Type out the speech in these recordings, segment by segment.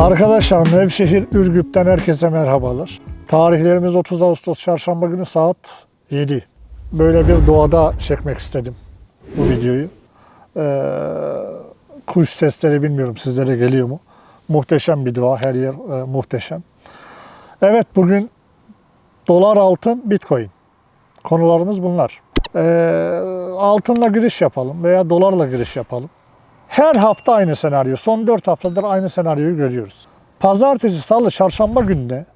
Arkadaşlar Nevşehir Ürgüp'ten herkese merhabalar. Tarihlerimiz 30 Ağustos Çarşamba günü saat 7. Böyle bir doğada çekmek istedim bu videoyu. Ee, kuş sesleri bilmiyorum sizlere geliyor mu? Muhteşem bir doğa, her yer e, muhteşem. Evet bugün dolar, altın, bitcoin. Konularımız bunlar. Ee, altınla giriş yapalım veya dolarla giriş yapalım. Her hafta aynı senaryo. Son 4 haftadır aynı senaryoyu görüyoruz. Pazartesi, salı, çarşamba günde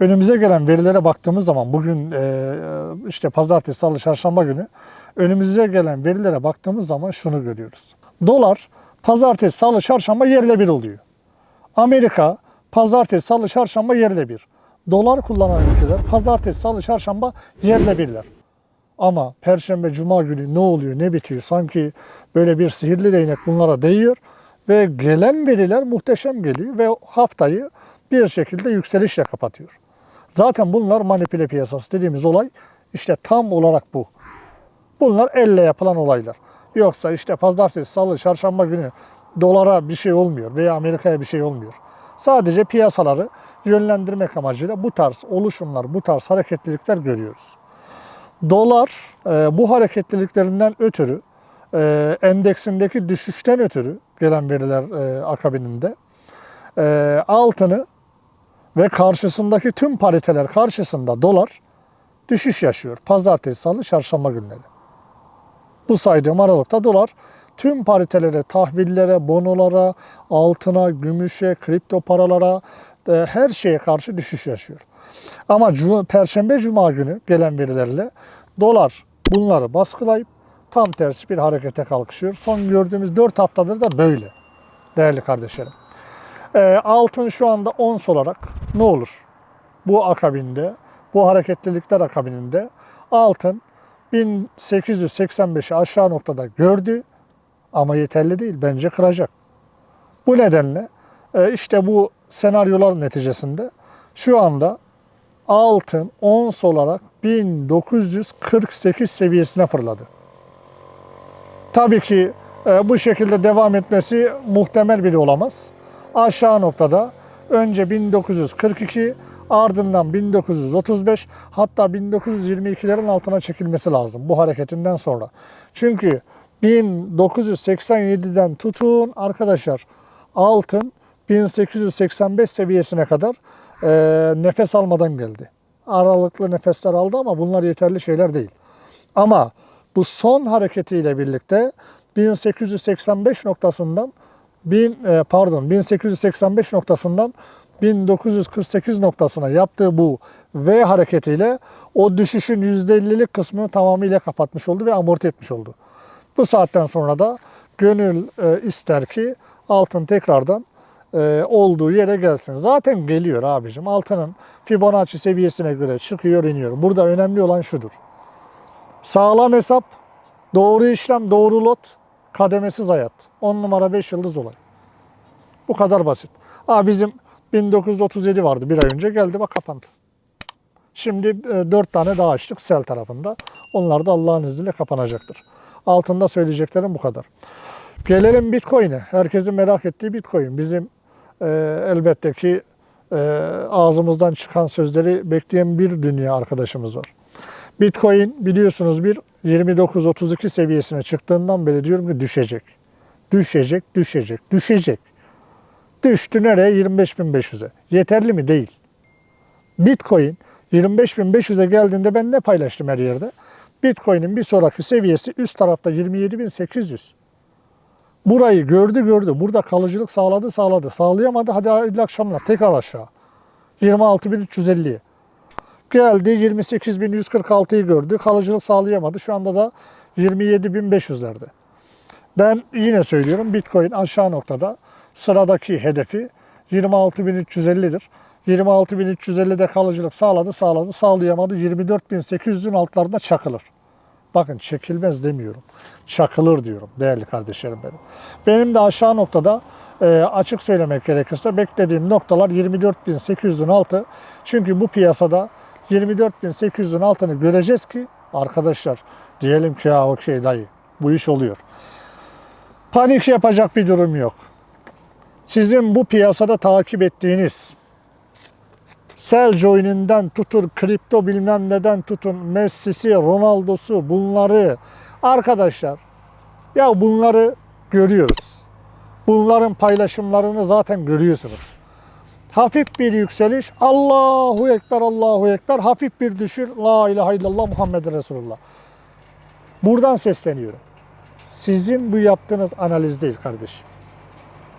önümüze gelen verilere baktığımız zaman bugün e, işte pazartesi, salı, çarşamba günü önümüze gelen verilere baktığımız zaman şunu görüyoruz. Dolar pazartesi, salı, çarşamba yerle bir oluyor. Amerika pazartesi, salı, çarşamba yerle bir. Dolar kullanan ülkeler pazartesi, salı, çarşamba yerle birler. Ama perşembe, cuma günü ne oluyor, ne bitiyor? Sanki böyle bir sihirli değnek bunlara değiyor ve gelen veriler muhteşem geliyor ve haftayı bir şekilde yükselişle kapatıyor. Zaten bunlar manipüle piyasası dediğimiz olay işte tam olarak bu. Bunlar elle yapılan olaylar. Yoksa işte pazartesi, salı, çarşamba günü dolara bir şey olmuyor veya Amerika'ya bir şey olmuyor. Sadece piyasaları yönlendirmek amacıyla bu tarz oluşumlar, bu tarz hareketlilikler görüyoruz. Dolar e, bu hareketliliklerinden ötürü e, endeksindeki düşüşten ötürü gelen veriler e, akabininde altını ve karşısındaki tüm pariteler karşısında dolar düşüş yaşıyor. Pazartesi, salı, çarşamba günleri. Bu saydığım aralıkta dolar tüm paritelere, tahvillere, bonolara, altına, gümüşe, kripto paralara, her şeye karşı düşüş yaşıyor. Ama Perşembe Cuma günü gelen verilerle dolar bunları baskılayıp tam tersi bir harekete kalkışıyor. Son gördüğümüz 4 haftadır da böyle değerli kardeşlerim. E, altın şu anda ons olarak ne olur? Bu akabinde, bu hareketlilikler akabininde altın 1885'i aşağı noktada gördü ama yeterli değil. Bence kıracak. Bu nedenle e, işte bu senaryolar neticesinde şu anda altın ons olarak 1948 seviyesine fırladı. Tabii ki e, bu şekilde devam etmesi muhtemel bile olamaz. Aşağı noktada önce 1942 ardından 1935 hatta 1922'lerin altına çekilmesi lazım bu hareketinden sonra. Çünkü 1987'den tutun arkadaşlar altın 1885 seviyesine kadar e, nefes almadan geldi. Aralıklı nefesler aldı ama bunlar yeterli şeyler değil. Ama bu son hareketiyle birlikte 1885 noktasından bin, e, pardon 1885 noktasından 1948 noktasına yaptığı bu V hareketiyle o düşüşün %50'lik kısmını tamamıyla kapatmış oldu ve amorti etmiş oldu. Bu saatten sonra da gönül e, ister ki altın tekrardan e, olduğu yere gelsin. Zaten geliyor abicim. Altının Fibonacci seviyesine göre çıkıyor, iniyor. Burada önemli olan şudur. Sağlam hesap, doğru işlem, doğru lot, kademesiz hayat. 10 numara 5 yıldız olay. Bu kadar basit. Aa, bizim 1937 vardı bir ay önce geldi bak kapandı. Şimdi 4 tane daha açtık sel tarafında. Onlar da Allah'ın izniyle kapanacaktır. Altında söyleyeceklerim bu kadar. Gelelim Bitcoin'e. Herkesin merak ettiği Bitcoin. Bizim e, elbette ki e, ağzımızdan çıkan sözleri bekleyen bir dünya arkadaşımız var. Bitcoin biliyorsunuz bir 29-32 seviyesine çıktığından beri diyorum ki düşecek. Düşecek, düşecek, düşecek. Düştü nereye? 25.500'e. Yeterli mi? Değil. Bitcoin 25.500'e geldiğinde ben ne paylaştım her yerde? Bitcoin'in bir sonraki seviyesi üst tarafta 27.800. Burayı gördü gördü. Burada kalıcılık sağladı sağladı. Sağlayamadı hadi hayırlı akşamlar tekrar aşağı. 26.350'ye. Geldi 28.146'yı gördü. Kalıcılık sağlayamadı. Şu anda da 27.500'lerde. Ben yine söylüyorum Bitcoin aşağı noktada sıradaki hedefi 26.350'dir. 26.350'de kalıcılık sağladı sağladı sağlayamadı 24.800'ün altlarında çakılır. Bakın çekilmez demiyorum. Çakılır diyorum değerli kardeşlerim benim. Benim de aşağı noktada e, açık söylemek gerekirse beklediğim noktalar 24.800'ün altı. Çünkü bu piyasada 24.800'ün altını göreceğiz ki arkadaşlar diyelim ki ya okey dayı bu iş oluyor. Panik yapacak bir durum yok. Sizin bu piyasada takip ettiğiniz Sell join'inden tutun, kripto bilmem neden tutun, Messi'si, Ronaldo'su bunları arkadaşlar ya bunları görüyoruz. Bunların paylaşımlarını zaten görüyorsunuz. Hafif bir yükseliş, Allahu Ekber, Allahu Ekber, hafif bir düşür, La ilahe illallah Muhammed Resulullah. Buradan sesleniyorum. Sizin bu yaptığınız analiz değil kardeşim.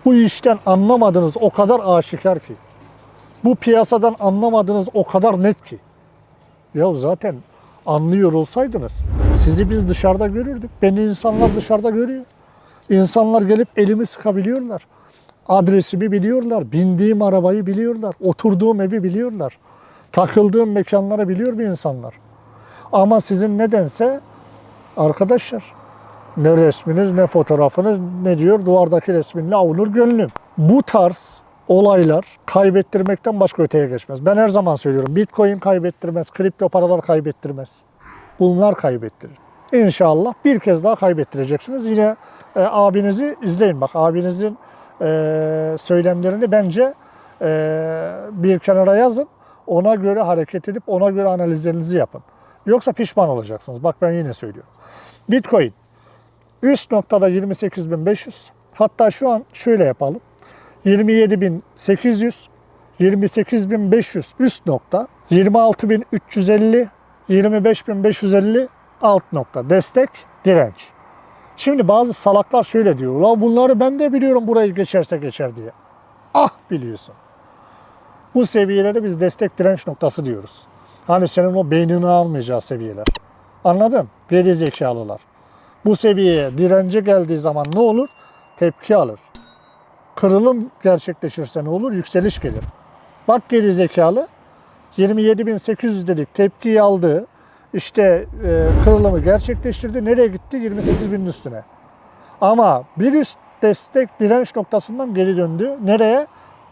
Bu işten anlamadığınız o kadar aşikar ki. Bu piyasadan anlamadığınız o kadar net ki. Ya zaten anlıyor olsaydınız sizi biz dışarıda görürdük. Beni insanlar dışarıda görüyor. İnsanlar gelip elimi sıkabiliyorlar. Adresimi biliyorlar. Bindiğim arabayı biliyorlar. Oturduğum evi biliyorlar. Takıldığım mekanları biliyor bu insanlar. Ama sizin nedense arkadaşlar ne resminiz ne fotoğrafınız ne diyor duvardaki resminle avunur gönlüm. Bu tarz olaylar kaybettirmekten başka öteye geçmez. Ben her zaman söylüyorum Bitcoin kaybettirmez, kripto paralar kaybettirmez. Bunlar kaybettirir. İnşallah bir kez daha kaybettireceksiniz. Yine e, abinizi izleyin. Bak abinizin e, söylemlerini bence e, bir kenara yazın. Ona göre hareket edip ona göre analizlerinizi yapın. Yoksa pişman olacaksınız. Bak ben yine söylüyorum. Bitcoin üst noktada 28.500. Hatta şu an şöyle yapalım. 27.800, 28.500 üst nokta, 26.350, 25.550 alt nokta. Destek, direnç. Şimdi bazı salaklar şöyle diyor. La bunları ben de biliyorum burayı geçerse geçer diye. Ah biliyorsun. Bu seviyeleri biz destek direnç noktası diyoruz. Hani senin o beynini almayacağı seviyeler. Anladın? Geri zekalılar. Bu seviyeye dirence geldiği zaman ne olur? Tepki alır. Kırılım gerçekleşirse ne olur? Yükseliş gelir. Bak geri zekalı 27.800 dedik tepkiyi aldı. İşte e, kırılımı gerçekleştirdi. Nereye gitti? 28.000'in üstüne. Ama bir üst destek direnç noktasından geri döndü. Nereye?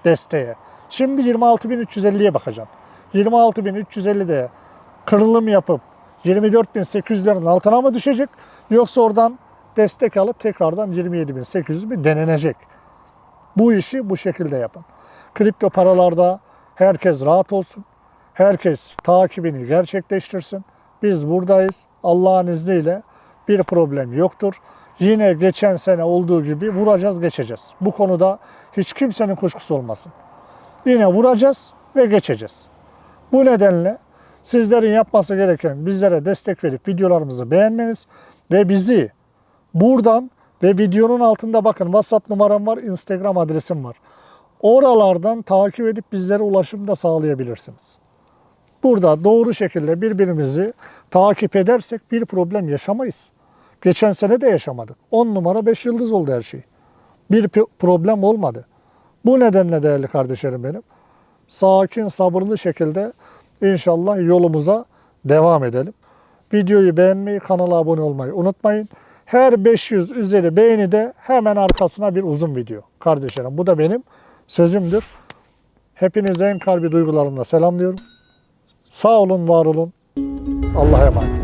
Desteğe. Şimdi 26.350'ye bakacağım. 26.350'de kırılım yapıp 24.800'lerin altına mı düşecek? Yoksa oradan destek alıp tekrardan 27.800 mi denenecek? Bu işi bu şekilde yapın. Kripto paralarda herkes rahat olsun. Herkes takibini gerçekleştirsin. Biz buradayız. Allah'ın izniyle bir problem yoktur. Yine geçen sene olduğu gibi vuracağız geçeceğiz. Bu konuda hiç kimsenin kuşkusu olmasın. Yine vuracağız ve geçeceğiz. Bu nedenle sizlerin yapması gereken bizlere destek verip videolarımızı beğenmeniz ve bizi buradan ve videonun altında bakın WhatsApp numaram var, Instagram adresim var. Oralardan takip edip bizlere ulaşım da sağlayabilirsiniz. Burada doğru şekilde birbirimizi takip edersek bir problem yaşamayız. Geçen sene de yaşamadık. 10 numara 5 yıldız oldu her şey. Bir problem olmadı. Bu nedenle değerli kardeşlerim benim, sakin, sabırlı şekilde inşallah yolumuza devam edelim. Videoyu beğenmeyi, kanala abone olmayı unutmayın. Her 500 üzeri beğeni de hemen arkasına bir uzun video. Kardeşlerim bu da benim sözümdür. Hepinize en kalbi duygularımla selamlıyorum. Sağ olun, var olun. Allah'a emanet.